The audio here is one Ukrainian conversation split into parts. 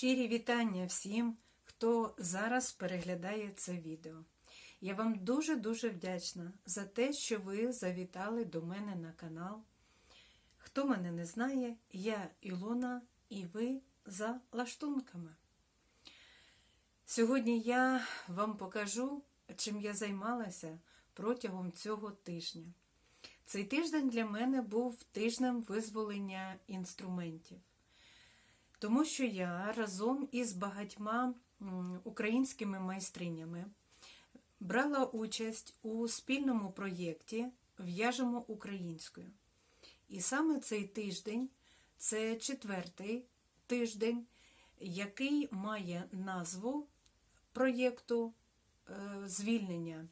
Щирі вітання всім, хто зараз переглядає це відео. Я вам дуже-дуже вдячна за те, що ви завітали до мене на канал. Хто мене не знає, я Ілона і ви за лаштунками. Сьогодні я вам покажу, чим я займалася протягом цього тижня. Цей тиждень для мене був тижнем визволення інструментів. Тому що я разом із багатьма українськими майстринями брала участь у спільному проєкті В'яжемо українською. І саме цей тиждень це четвертий тиждень, який має назву проєкту е, звільнення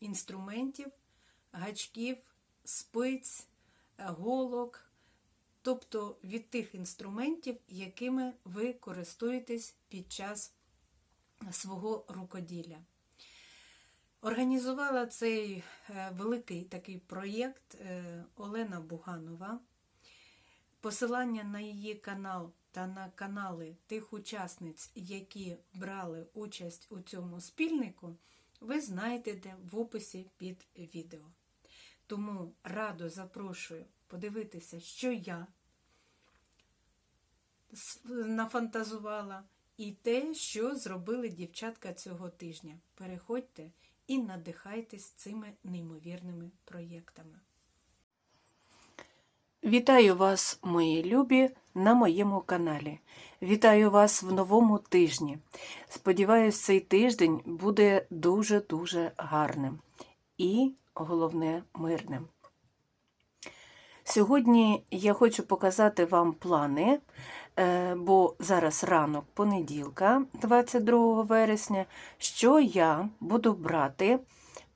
інструментів, гачків, спиць, голок тобто від тих інструментів, якими ви користуєтесь під час свого рукоділля. Організувала цей е, великий такий проєкт е, Олена Буганова. Посилання на її канал та на канали тих учасниць, які брали участь у цьому спільнику, ви знайдете в описі під відео. Тому радо запрошую подивитися, що я нафантазувала, і те, що зробили дівчатка цього тижня. Переходьте і надихайтесь цими неймовірними проєктами. Вітаю вас, мої любі, на моєму каналі. Вітаю вас в новому тижні. Сподіваюсь, цей тиждень буде дуже-дуже гарним і, головне, мирним. Сьогодні я хочу показати вам плани, е, бо зараз ранок понеділка, 22 вересня, що я буду брати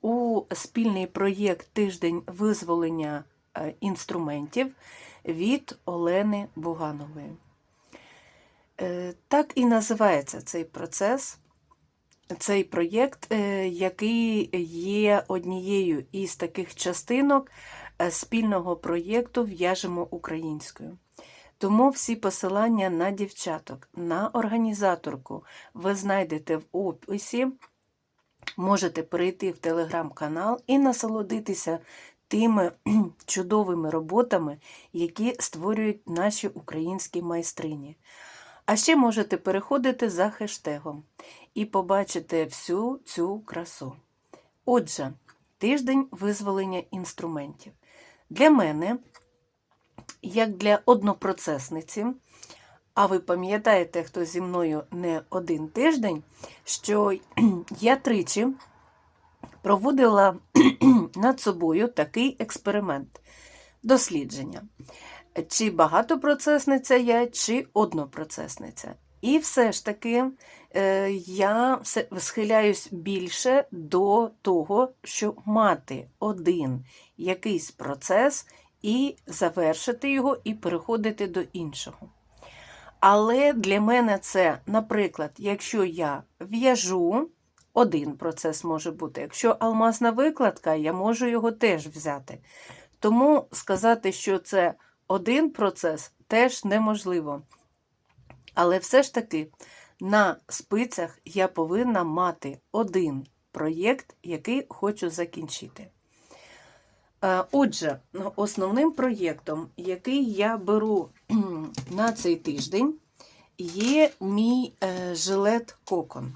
у спільний проєкт Тиждень визволення е, інструментів від Олени Буганової. Е, Так і називається цей процес. Цей проєкт, який є однією із таких частинок спільного проєкту В'яжемо українською. Тому всі посилання на дівчаток, на організаторку ви знайдете в описі. Можете перейти в телеграм-канал і насолодитися тими чудовими роботами, які створюють наші українські майстрині. А ще можете переходити за хештегом і побачите всю цю красу. Отже, тиждень визволення інструментів. Для мене, як для однопроцесниці, а ви пам'ятаєте, хто зі мною не один тиждень, що я тричі проводила над собою такий експеримент дослідження. Чи багатопроцесниця я, чи однопроцесниця. І все ж таки е, я схиляюсь більше до того, щоб мати один якийсь процес і завершити його, і переходити до іншого. Але для мене це, наприклад, якщо я в'яжу, один процес може бути. Якщо алмазна викладка, я можу його теж взяти. Тому сказати, що це один процес, теж неможливо. Але все ж таки на спицях я повинна мати один проєкт, який хочу закінчити. Е, Отже, основним проєктом, який я беру на цей тиждень, є мій е, жилет Кокон.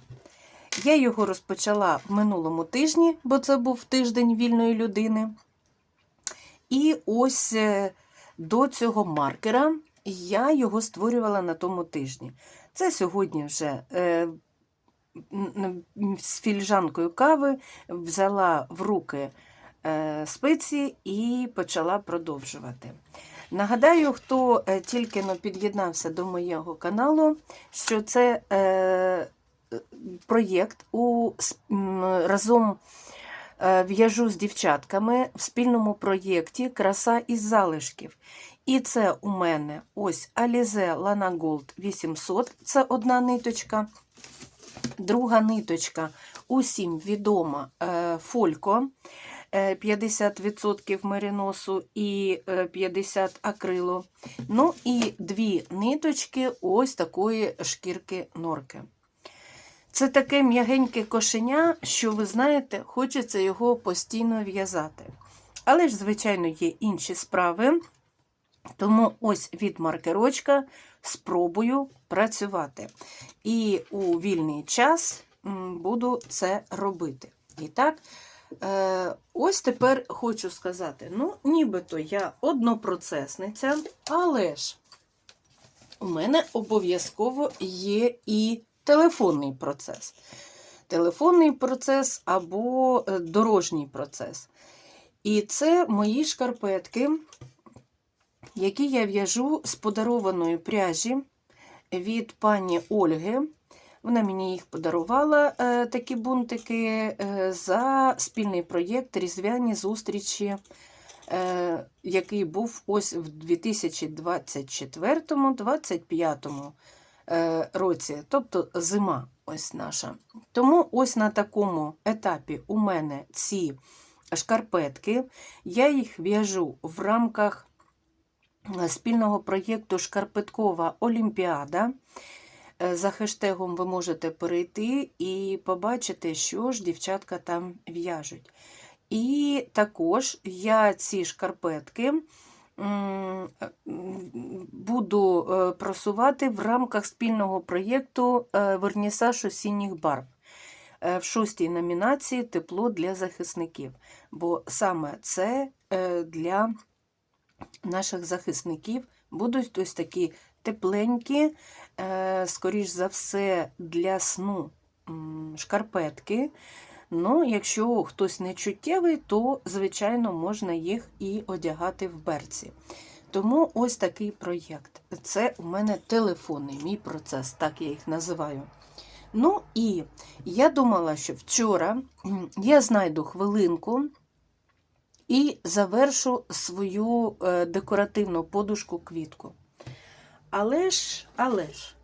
Я його розпочала в минулому тижні, бо це був тиждень вільної людини. І ось е, до цього маркера я його створювала на тому тижні. Це сьогодні вже з фільжанкою кави взяла в руки спиці і почала продовжувати. Нагадаю, хто е, тільки но під'єднався до моєго каналу, що це е, проєкт у, разом е, в'яжу з дівчатками в спільному проєкті Краса із залишків. І це у мене ось Alize Lana Gold 800, це одна ниточка. Друга ниточка усім відома е, Фолько е, 50% мериносу і е, 50 акрилу. Ну і дві ниточки ось такої шкірки норки. Це таке м'ягеньке кошеня, що ви знаєте, хочеться його постійно в'язати. Але ж, звичайно, є інші справи. Тому ось від маркерочка спробую працювати. І у вільний час буду це робити. І так, е, ось тепер хочу сказати: ну, нібито я однопроцесниця, але ж у мене обов'язково є і телефонний процес. Телефонний процес або е, дорожній процес. І це мої шкарпетки, які я в'яжу з подарованої пряжі від пані Ольги. Вона мені їх подарувала, е, такі бунтики, е, за спільний проєкт Різдвяні зустрічі, е, який був ось в 2024-2025 е, році, тобто зима ось наша. Тому ось на такому етапі у мене ці шкарпетки. Я їх в'яжу в рамках спільного проєкту Шкарпеткова Олімпіада. Е, За хештегом ви можете перейти і побачити, що ж дівчатка там в'яжуть. І також я ці шкарпетки буду е, просувати в рамках спільного проєкту е, Вернісаж осінніх барв в шостій номінації Тепло для захисників. Бо саме це для наших захисників будуть ось такі тепленькі, е, скоріш за все, для сну шкарпетки. Ну, якщо хтось не чуттєвий, то, звичайно, можна їх і одягати в берці. Тому ось такий проєкт. Це у мене телефонний мій процес, так я їх називаю. Ну і я думала, що вчора я знайду хвилинку і завершу свою е, декоративну подушку квітку. Але ж, але ж,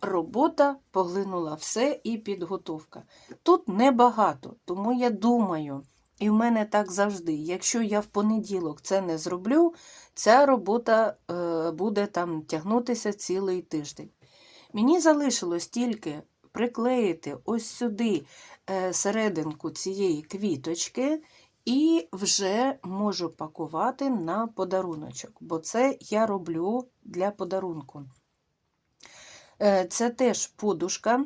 робота поглинула все і підготовка. Тут небагато, тому я думаю, і в мене так завжди. Якщо я в понеділок це не зроблю, ця робота е, буде там тягнутися цілий тиждень. Мені залишилось тільки приклеїти ось сюди е, серединку цієї квіточки. І вже можу пакувати на подаруночок, бо це я роблю для подарунку. Е, Це теж подушка.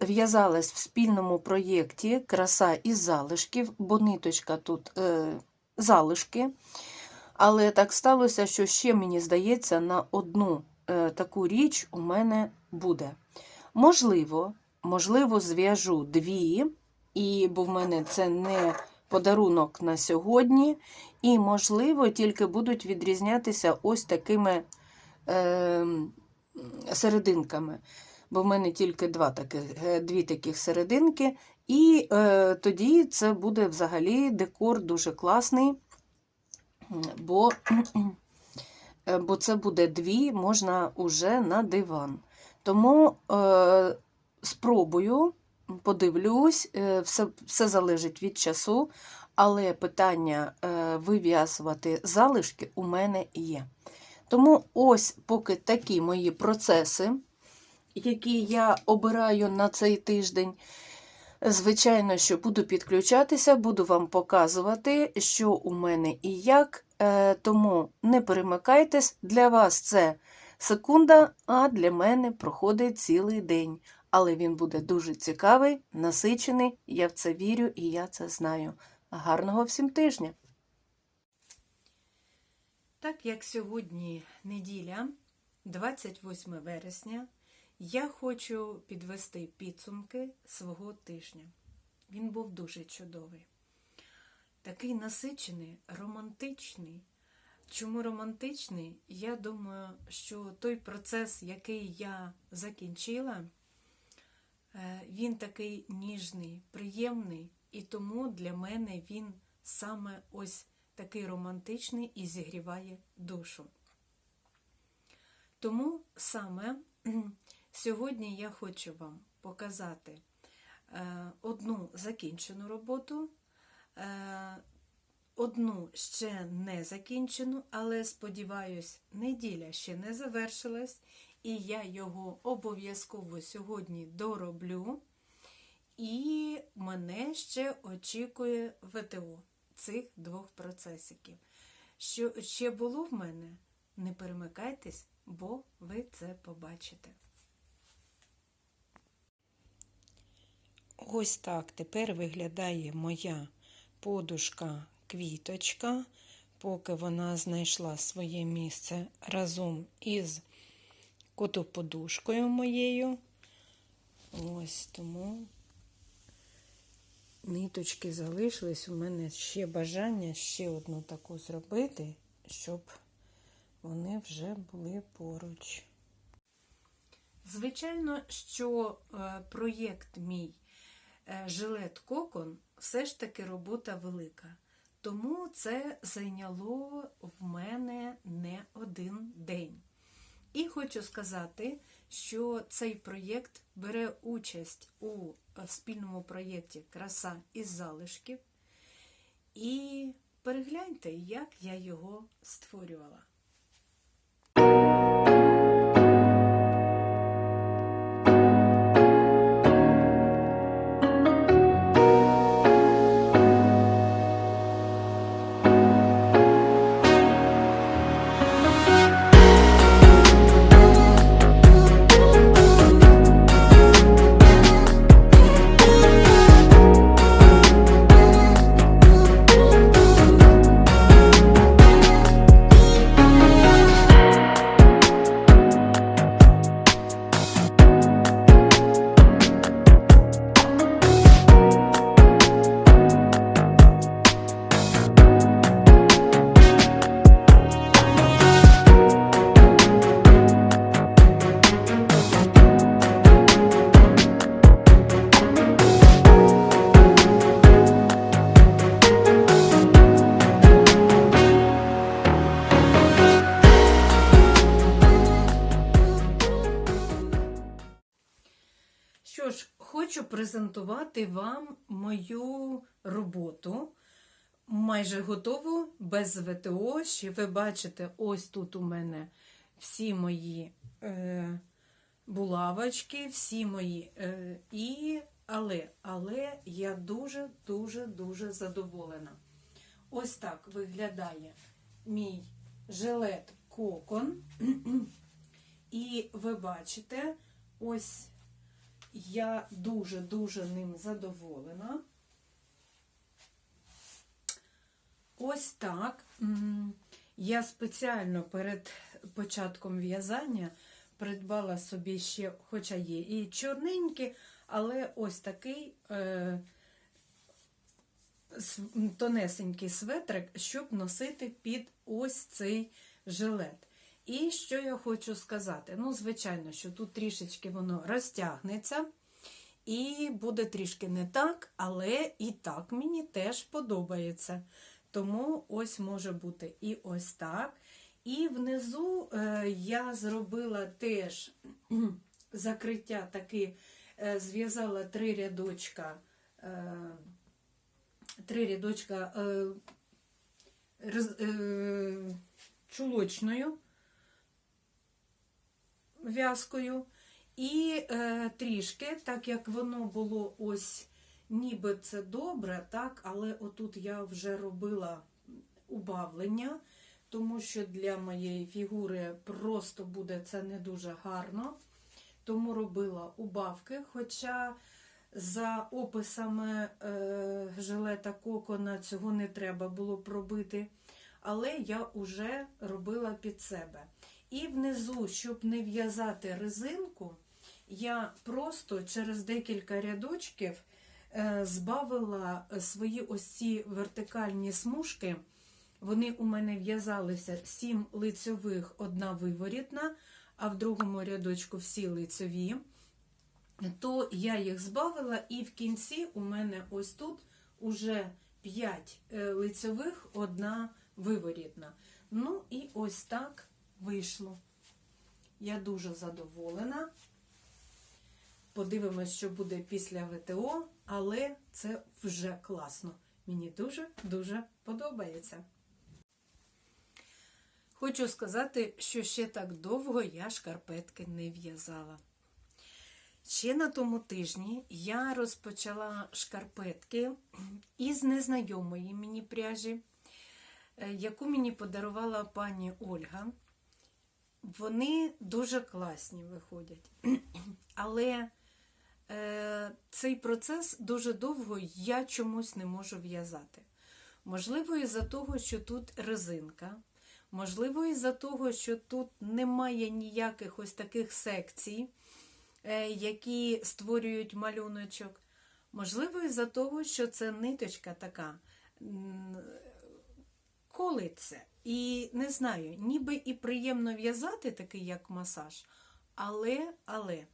В'язалась в спільному проєкті Краса із залишків, бо ниточка тут е, залишки. Але так сталося, що ще, мені здається, на одну е, таку річ у мене буде. Можливо, можливо, зв'яжу дві, і, бо в мене це не подарунок на сьогодні, і, можливо, тільки будуть відрізнятися ось такими е, серединками. Бо в мене тільки два таких, е, дві таких серединки, і е, тоді це буде взагалі декор дуже класний, бо, е, бо це буде дві, можна уже на диван. Тому е, спробую, подивлюсь, е, все, все залежить від часу, але питання е, вив'язувати залишки у мене є. Тому ось поки такі мої процеси, які я обираю на цей тиждень. Звичайно, що буду підключатися, буду вам показувати, що у мене і як. Е, Тому не перемикайтесь, для вас це секунда, а для мене проходить цілий день. Але він буде дуже цікавий, насичений. Я в це вірю і я це знаю. Гарного всім тижня! Так як сьогодні неділя, 28 вересня, я хочу підвести підсумки свого тижня. Він був дуже чудовий. Такий насичений, романтичний. Чому романтичний? Я думаю, що той процес, який я закінчила, він такий ніжний, приємний, і тому для мене він саме ось такий романтичний і зігріває душу. Тому саме сьогодні я хочу вам показати е, одну закінчену роботу, Е, Одну ще не закінчену, але сподіваюсь, неділя ще не завершилась, і я його обов'язково сьогодні дороблю. І мене ще очікує ВТО цих двох процесиків. Що ще було в мене? Не перемикайтесь, бо ви це побачите. Ось так тепер виглядає моя подушка квіточка, поки вона знайшла своє місце разом із котоподушкою моєю. Ось тому ниточки залишились. У мене ще бажання ще одну таку зробити, щоб вони вже були поруч. Звичайно, що е, проєкт мій е, жилет кокон все ж таки робота велика. Тому це зайняло в мене не один день. І хочу сказати, що цей проєкт бере участь у е, спільному проєкті Краса із залишків. І перегляньте, як я його створювала. Презентувати вам мою роботу. Майже готову без ВТО. Ще ви бачите, ось тут у мене всі мої е, булавочки, всі мої е, і. Але, але я дуже-дуже-дуже задоволена. Ось так виглядає мій жилет кокон. І ви бачите, ось я дуже-дуже ним задоволена. Ось так. Я спеціально перед початком в'язання придбала собі ще, хоча є і чорненький, але ось такий е, тонесенький светрик, щоб носити під ось цей жилет. І що я хочу сказати? Ну, звичайно, що тут трішечки воно розтягнеться. І буде трішки не так, але і так мені теж подобається. Тому ось може бути і ось так. І внизу е, я зробила теж закриття таки, е, зв'язала три рядочка, е, три рядочка чулочною в'язкою. І е, трішки, так як воно було ось ніби це добре, так, але отут я вже робила убавлення, тому що для моєї фігури просто буде це не дуже гарно. Тому робила убавки. Хоча за описами е, жилета кокона цього не треба було пробити. Але я вже робила під себе. І внизу, щоб не в'язати резинку, я просто через декілька рядочків е, збавила свої ось ці вертикальні смужки. Вони у мене в'язалися сім лицьових, одна виворітна, а в другому рядочку всі лицьові. То я їх збавила, і в кінці у мене ось тут уже 5 лицьових, одна виворітна. Ну і ось так вийшло. Я дуже задоволена. Подивимось, що буде після ВТО, але це вже класно. Мені дуже-дуже подобається. Хочу сказати, що ще так довго я шкарпетки не в'язала. Ще на тому тижні я розпочала шкарпетки із незнайомої мені пряжі, е, яку мені подарувала пані Ольга. Вони дуже класні виходять. Але е, цей процес дуже довго я чомусь не можу в'язати. Можливо, із-за того, що тут резинка. Можливо, із-за того, що тут немає ніяких ось таких секцій, е, які створюють малюночок. Можливо, із-за того, що це ниточка така колиться. І не знаю, ніби і приємно в'язати, такий як масаж, але, але.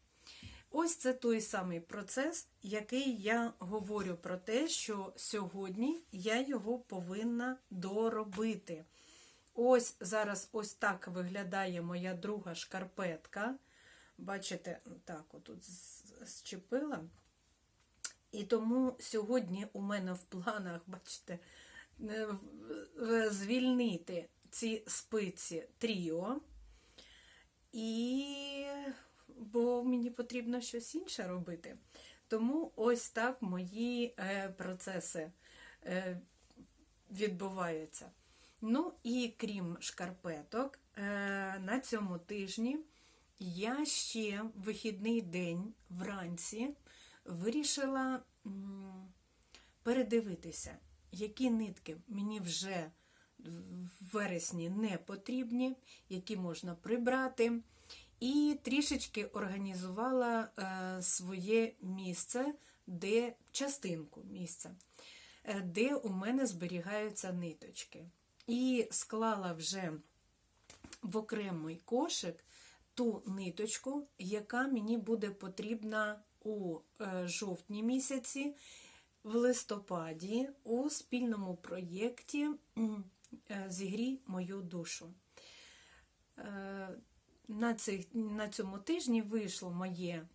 Ось це той самий процес, який я говорю про те, що сьогодні я його повинна доробити. Ось зараз ось так виглядає моя друга шкарпетка. Бачите, так, отут зчепила. І тому сьогодні у мене в планах, бачите, звільнити ці спиці тріо. І бо мені потрібно щось інше робити. Тому ось так мої е, процеси е, відбуваються. Ну і крім шкарпеток, е, на цьому тижні я ще в вихідний день вранці вирішила м, передивитися, які нитки мені вже в вересні не потрібні, які можна прибрати. І трішечки організувала е, своє місце, де частинку місця, е, де у мене зберігаються ниточки. І склала вже в окремий кошик ту ниточку, яка мені буде потрібна у е, жовтні місяці, в листопаді у спільному проєкті е, Зігрій мою душу. Е, На, цих, на цьому тижні вийшло моє,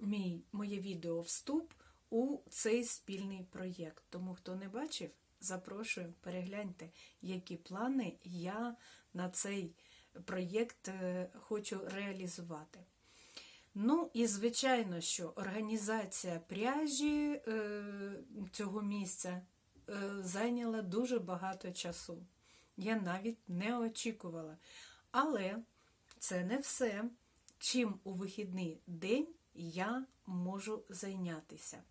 мій, моє відео вступ у цей спільний проєкт. Тому, хто не бачив, запрошую, перегляньте, які плани я на цей проєкт е, хочу реалізувати. Ну і звичайно, що організація пряжі е, цього місця е, зайняла дуже багато часу. Я навіть не очікувала. Але це не все, чим у вихідний день я можу зайнятися.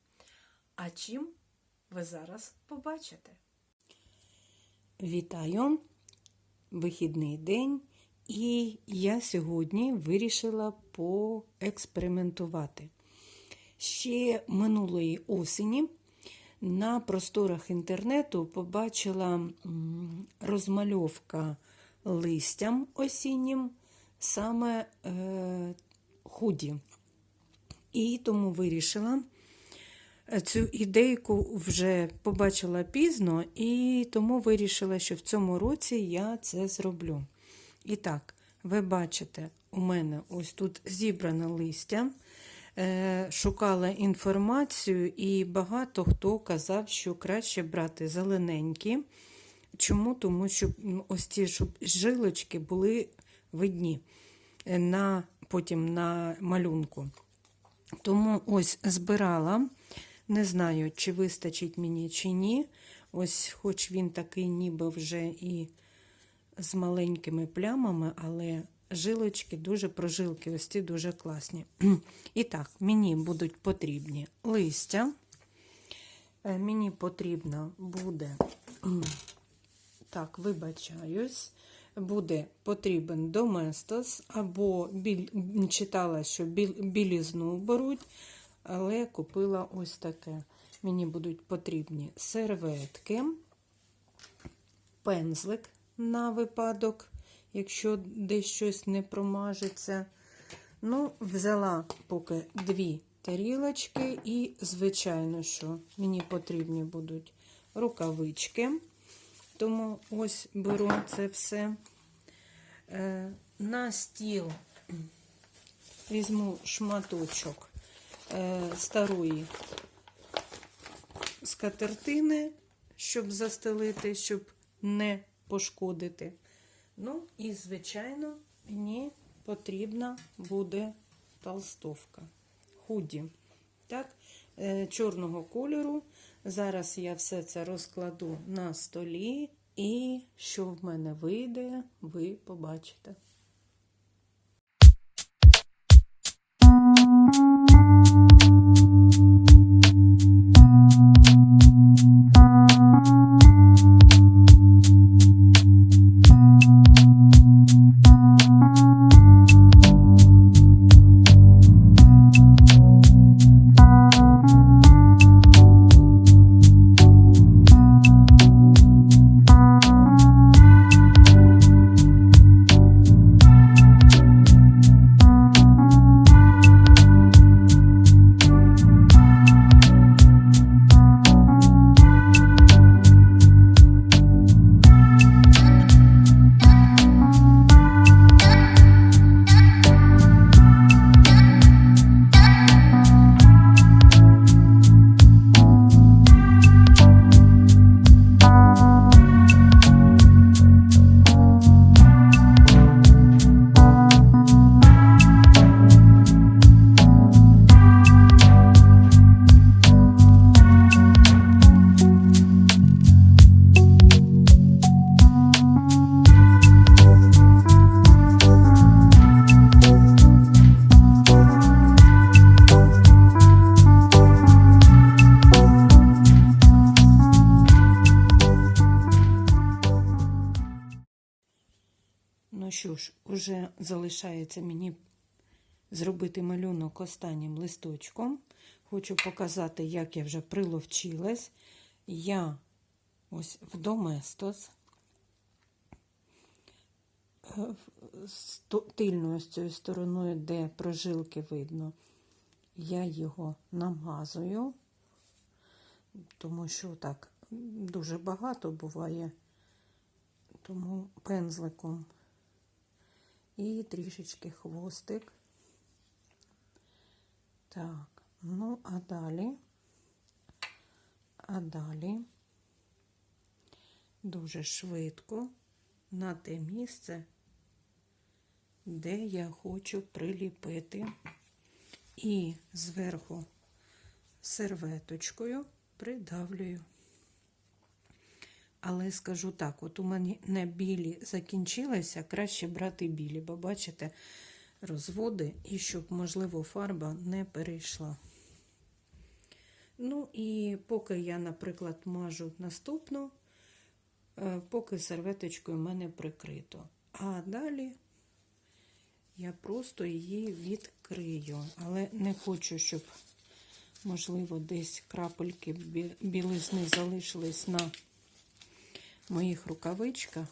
А чим ви зараз побачите? Вітаю! Вихідний день, і я сьогодні вирішила поекспериментувати. Ще минулої осені на просторах інтернету побачила розмальовка листям осіннім саме е, худі. І тому вирішила цю ідейку вже побачила пізно, і тому вирішила, що в цьому році я це зроблю. І так, ви бачите, у мене ось тут зібране листя. Е, Шукала інформацію, і багато хто казав, що краще брати зелененькі. Чому? Тому що ось ці щоб жилочки були видні е, на, потім на малюнку. Тому ось збирала. Не знаю, чи вистачить мені, чи ні. Ось, хоч він такий, ніби вже і з маленькими плямами, але жилочки дуже прожилки, ось ці дуже класні. І так, мені будуть потрібні листя. Е, Мені потрібно буде, так, вибачаюсь, буде потрібен доместос, або біль, читала, що біль, білізну беруть, але купила ось таке. Мені будуть потрібні серветки, пензлик на випадок, якщо десь щось не промажеться. Ну, взяла поки дві тарілочки, і, звичайно, що мені потрібні будуть рукавички. Тому ось беру це все. Е, На стіл візьму шматочок е, старої скатертини щоб застелити, щоб не пошкодити. Ну, і, звичайно, мені потрібна буде толстовка. Худі. Так, е, чорного кольору. Зараз я все це розкладу на столі, і що в мене вийде, ви побачите. Ж, уже залишається мені зробити малюнок останнім листочком. Хочу показати, як я вже приловчилась. Я ось в Доместос з тильною з цією стороною, де прожилки видно, я його намазую, тому що так дуже багато буває, тому пензликом і трішечки хвостик. Так, ну, а далі, а далі дуже швидко на те місце, де я хочу приліпити, і зверху серветочкою придавлюю. Але скажу так, от у мене білі закінчилися, краще брати білі, бо бачите, розводи, і щоб, можливо, фарба не перейшла. Ну і поки я, наприклад, мажу наступну, е, поки серветочкою в мене прикрито. А далі я просто її відкрию. Але не хочу, щоб, можливо, десь крапельки білизни залишились на моїх рукавичках,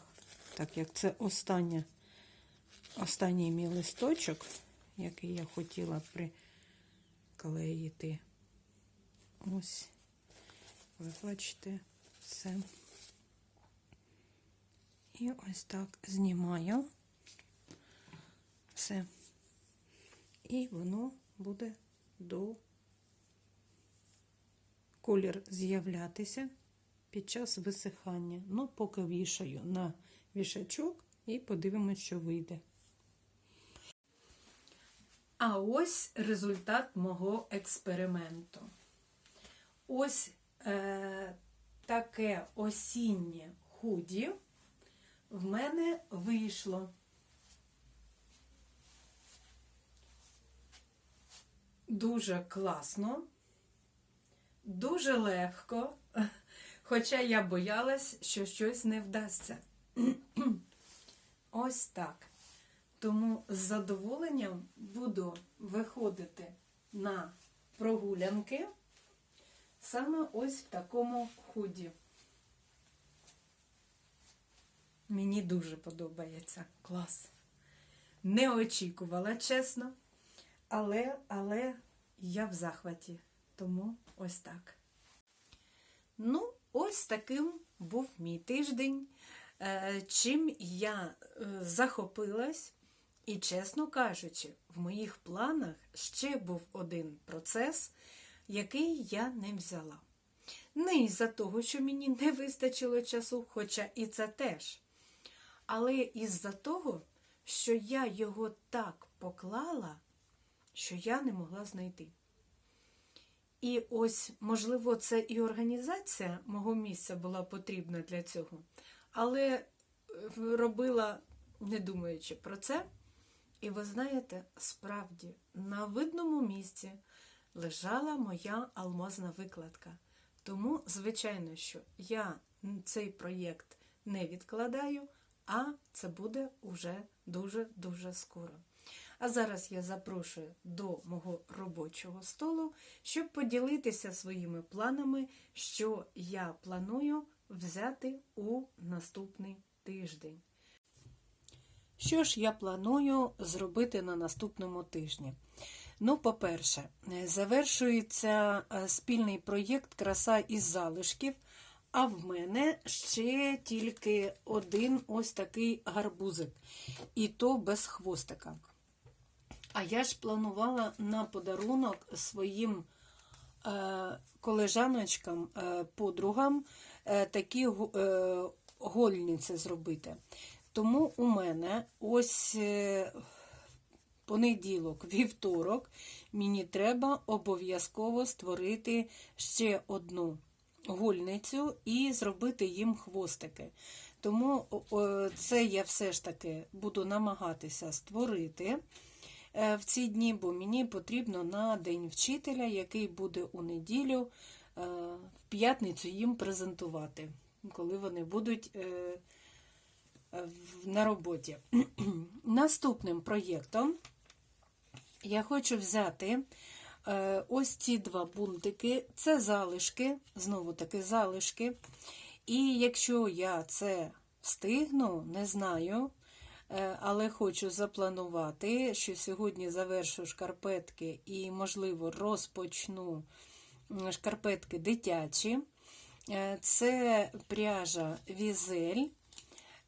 так як це остання, останній мій листочок, який я хотіла приклеїти. Ось, ви бачите, це. І ось так знімаю все. І воно буде до колір з'являтися під час висихання. Ну, поки вішаю на вішачок і подивимось, що вийде. А ось результат мого експерименту. Ось е, таке осіннє худі в мене вийшло. Дуже класно, дуже легко. Хоча я боялась, що щось не вдасться. Ось так. Тому з задоволенням буду виходити на прогулянки саме ось в такому худі. Мені дуже подобається. Клас. Не очікувала, чесно. Але, але я в захваті. Тому ось так. Ну, ось таким був мій тиждень. Е, Чим я е, захопилась, і, чесно кажучи, в моїх планах ще був один процес, який я не взяла. Не із-за того, що мені не вистачило часу, хоча і це теж. Але із-за того, що я його так поклала, що я не могла знайти. І ось, можливо, це і організація мого місця була потрібна для цього, але е, робила, не думаючи про це. І ви знаєте, справді, на видному місці лежала моя алмазна викладка. Тому, звичайно, що я цей проєкт не відкладаю, а це буде уже дуже-дуже скоро. А зараз я запрошую до мого робочого столу, щоб поділитися своїми планами, що я планую взяти у наступний тиждень. Що ж я планую зробити на наступному тижні? Ну, по-перше, е, завершується е, спільний проєкт Краса із залишків. А в мене ще тільки один ось такий гарбузик, і то без хвостика. А я ж планувала на подарунок своїм е, колежаночкам, е, подругам е, такі е, гольниці зробити. Тому у мене ось е, понеділок, вівторок, мені треба обов'язково створити ще одну гульницю і зробити їм хвостики. Тому о, це я все ж таки буду намагатися створити е, в ці дні, бо мені потрібно на День вчителя, який буде у неділю, е, в п'ятницю їм презентувати, коли вони будуть е, на роботі. Наступним проєктом я хочу взяти е, ось ці два бунтики. Це залишки, знову таки залишки. І якщо я це встигну, не знаю, е, але хочу запланувати, що сьогодні завершу шкарпетки і, можливо, розпочну шкарпетки дитячі. Е, Це пряжа Візель.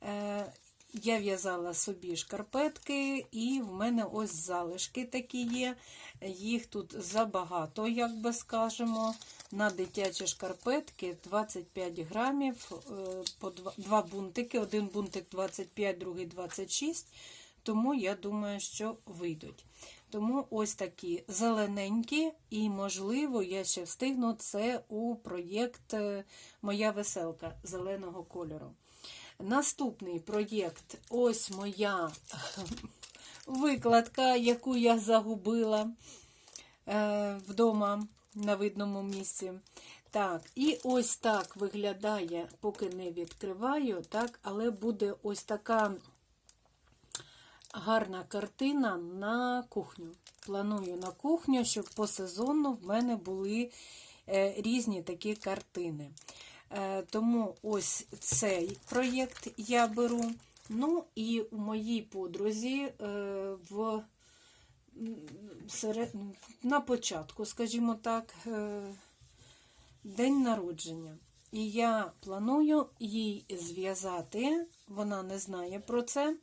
Е, Я в'язала собі шкарпетки, і в мене ось залишки такі є. Їх тут забагато, як би скажемо. На дитячі шкарпетки 25 грамів, е, по два, бунтики. Один бунтик 25, другий 26. Тому я думаю, що вийдуть. Тому ось такі зелененькі, і, можливо, я ще встигну це у проєкт е, Моя веселка зеленого кольору. Наступний проєкт ось моя викладка, яку я загубила е, вдома на видному місці. Так, і ось так виглядає, поки не відкриваю, так, але буде ось така гарна картина на кухню. Планую на кухню, щоб по сезону в мене були е, різні такі картини. Е, Тому ось цей проєкт я беру. Ну і у моїй подрузі е, в серед... на початку, скажімо так, е, день народження. І я планую їй зв'язати, вона не знає про це.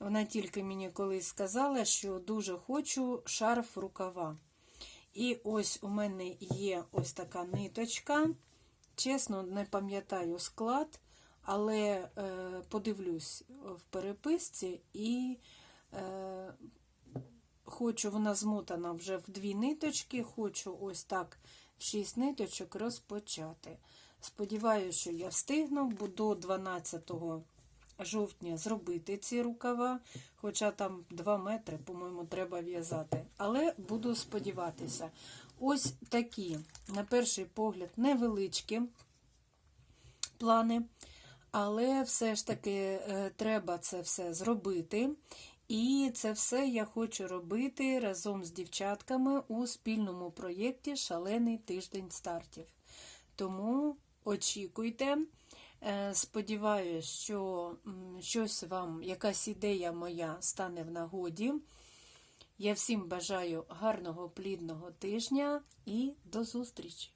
Вона тільки мені колись сказала, що дуже хочу шарф рукава. І ось у мене є ось така ниточка. Чесно, не пам'ятаю склад, але е, подивлюсь в переписці і е, хочу, вона змотана вже в дві ниточки, хочу ось так в шість ниточок розпочати. Сподіваюся, що я встигну, бо до 12 жовтня зробити ці рукава, хоча там 2 метри, по-моєму, треба в'язати. Але буду сподіватися. Ось такі, на перший погляд, невеличкі плани, але все ж таки е, треба це все зробити. І це все я хочу робити разом з дівчатками у спільному проєкті Шалений тиждень стартів. Тому очікуйте. Е, Сподіваюсь, що щось вам, якась ідея моя стане в нагоді. Я всім бажаю гарного плідного тижня і до зустрічі!